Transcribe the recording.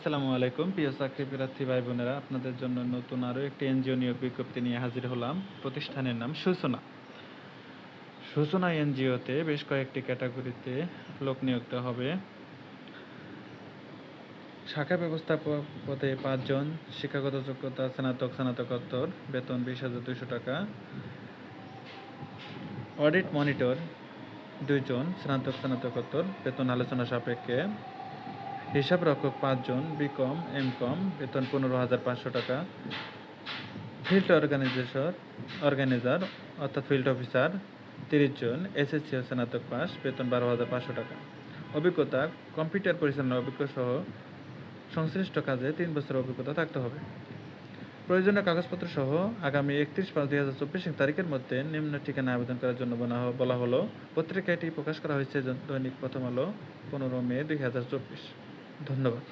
আসসালামু আলাইকুম। প্রিয় চাকরি প্রার্থী ভাই বোনেরা আপনাদের জন্য নতুন আরও একটি এনজিও নিয়োগ বিজ্ঞপ্তি নিয়ে হাজির হলাম। প্রতিষ্ঠানের নাম সূচনা সূচনা এনজিওতে বেশ কয়েকটি ক্যাটাগরিতে লোক নিয়োগ হবে। শাখা ব্যবস্থাপক পদে পাঁচজন, শিক্ষাগত যোগ্যতা স্নাতক, স্নাতকোত্তর, বেতন বিশ হাজার দুইশো টাকা। অডিট মনিটর দুইজন, স্নাতক, স্নাতকোত্তর, বেতন আলোচনা সাপেক্ষে। হিসাব রক্ষক পাঁচজন বিকম এম কম বেতন পনেরো হাজার পাঁচশো টাকা ফিল্ড অর্গানাইজেশন অর্গানাইজার অর্থাৎ ফিল্ড অফিসার তিরিশ জন এসএসসি ও স্নাতক পাস, বেতন বারো হাজার পাঁচশো টাকা। অভিজ্ঞতা, কম্পিউটার পরিচালনার অভিজ্ঞ সহ সংশ্লিষ্ট কাজে তিন বছরের অভিজ্ঞতা থাকতে হবে। প্রয়োজনীয় কাগজপত্র সহ আগামী একত্রিশ পাঁচ দুই হাজার চব্বিশ তারিখের মধ্যে নিম্ন ঠিকানা আবেদন করার জন্য বলা হলো। পত্রিকাটি প্রকাশ করা হয়েছে দৈনিক প্রথম আলো, পনেরো মে দুই হাজার চব্বিশ। ধন্যবাদ।